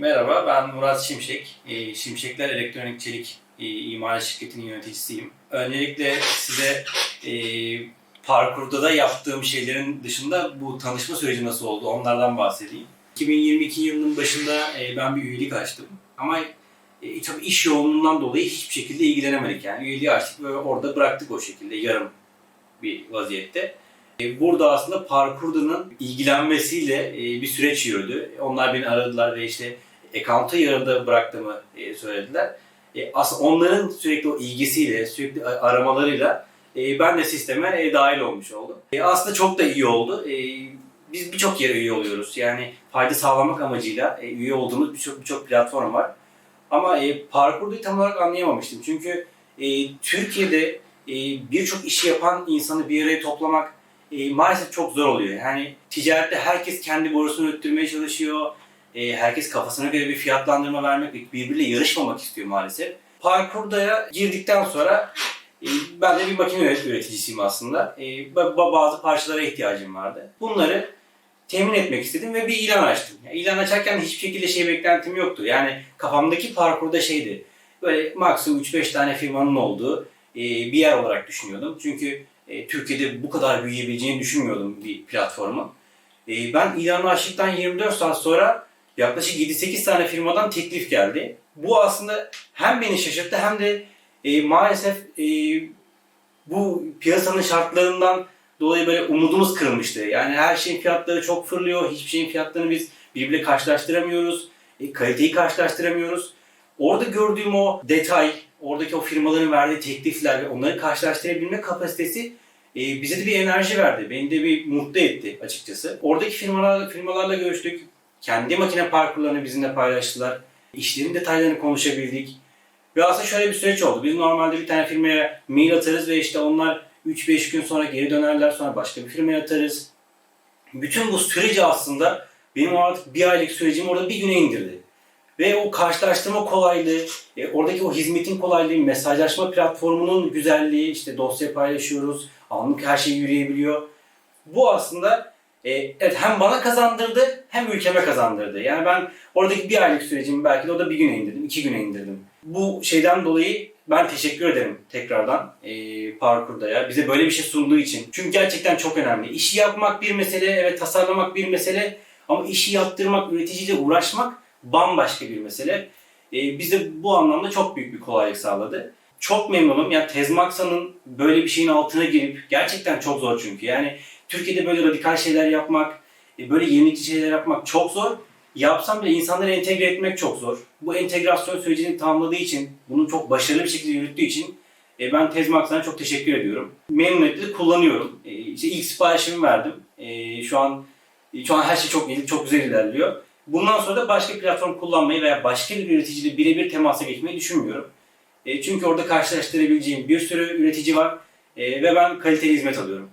Merhaba, ben Murat Şimşek. E, Şimşekler Elektronik Çelik e, İmalat Şirketi'nin yöneticisiyim. Öncelikle size e, parkurda da yaptığım şeylerin dışında bu tanışma süreci nasıl oldu onlardan bahsedeyim. 2022 yılının başında e, ben bir üyelik açtım. Ama e, tabii iş yoğunluğundan dolayı hiçbir şekilde ilgilenemedik. Yani üyeliği açtık ve orada bıraktık o şekilde yarım bir vaziyette. E, Burada aslında parkurdanın ilgilenmesiyle e, bir süreç yürüdü. Onlar beni aradılar ve işte account'ı yarıda bıraktığımı e, söylediler. E, onların sürekli o ilgisiyle, sürekli aramalarıyla e, ben de sisteme e, dahil olmuş oldum. E, Aslında çok da iyi oldu. E, Biz birçok yere üye oluyoruz. Yani fayda sağlamak amacıyla e, üye olduğumuz birçok birçok platform var. Ama e, tam olarak anlayamamıştım. Çünkü e, Türkiye'de e, birçok işi yapan insanı bir araya toplamak e, maalesef çok zor oluyor. Yani ticarette herkes kendi borusunu öttürmeye çalışıyor. E, herkes kafasına göre bir fiyatlandırma vermek, birbiriyle yarışmamak istiyor maalesef. Parkurda girdikten sonra e, ben de bir makine üret- üreticisiyim aslında. E, ba- ba- bazı parçalara ihtiyacım vardı. Bunları temin etmek istedim ve bir ilan açtım. Yani ilan açarken hiçbir şekilde şey beklentim yoktu. Yani kafamdaki parkurda şeydi. Böyle maksimum 3-5 tane firmanın olduğu e, bir yer olarak düşünüyordum. Çünkü e, Türkiye'de bu kadar büyüyebileceğini düşünmüyordum bir platformun. E, ben ilanı açtıktan 24 saat sonra yaklaşık 7-8 tane firmadan teklif geldi. Bu aslında hem beni şaşırttı hem de e, maalesef e, bu piyasanın şartlarından dolayı böyle umudumuz kırılmıştı. Yani her şeyin fiyatları çok fırlıyor. Hiçbir şeyin fiyatlarını biz birbiriyle karşılaştıramıyoruz. E, kaliteyi karşılaştıramıyoruz. Orada gördüğüm o detay, oradaki o firmaların verdiği teklifler ve onları karşılaştırabilme kapasitesi e, bize de bir enerji verdi. Beni de bir mutlu etti açıkçası. Oradaki firmalar, firmalarla görüştük. Kendi makine parkurlarını bizimle paylaştılar. İşlerin detaylarını konuşabildik. Ve aslında şöyle bir süreç oldu. Biz normalde bir tane firmaya mail atarız ve işte onlar 3-5 gün sonra geri dönerler. Sonra başka bir firmaya atarız. Bütün bu süreci aslında benim artık bir aylık sürecimi orada bir güne indirdi. Ve o karşılaştırma kolaylığı, e, oradaki o hizmetin kolaylığı, mesajlaşma platformunun güzelliği, işte dosya paylaşıyoruz, anlık her şey yürüyebiliyor. Bu aslında e, evet hem bana kazandırdı hem ülkeme kazandırdı. Yani ben oradaki bir aylık sürecimi belki de o da bir güne indirdim, iki güne indirdim. Bu şeyden dolayı ben teşekkür ederim tekrardan e, parkurda ya. Bize böyle bir şey sunduğu için. Çünkü gerçekten çok önemli. İşi yapmak bir mesele, evet tasarlamak bir mesele. Ama işi yaptırmak, üreticiyle uğraşmak bambaşka bir mesele. E, bize bu anlamda çok büyük bir kolaylık sağladı. Çok memnunum. Yani Tezmaksa'nın böyle bir şeyin altına girip gerçekten çok zor çünkü. Yani Türkiye'de böyle radikal şeyler yapmak, e, böyle yenilikçi şeyler yapmak çok zor. Yapsam bile insanları entegre etmek çok zor. Bu entegrasyon sürecini tamamladığı için, bunu çok başarılı bir şekilde yürüttüğü için e, ben Tezmaksa'na çok teşekkür ediyorum. Memnuniyetle kullanıyorum. E, işte ilk siparişimi verdim. E, şu an şu an her şey çok iyi, çok güzel ilerliyor. Bundan sonra da başka platform kullanmayı veya başka bir üreticiyle birebir temasa geçmeyi düşünmüyorum. E, çünkü orada karşılaştırabileceğim bir sürü üretici var e, ve ben kaliteli hizmet alıyorum.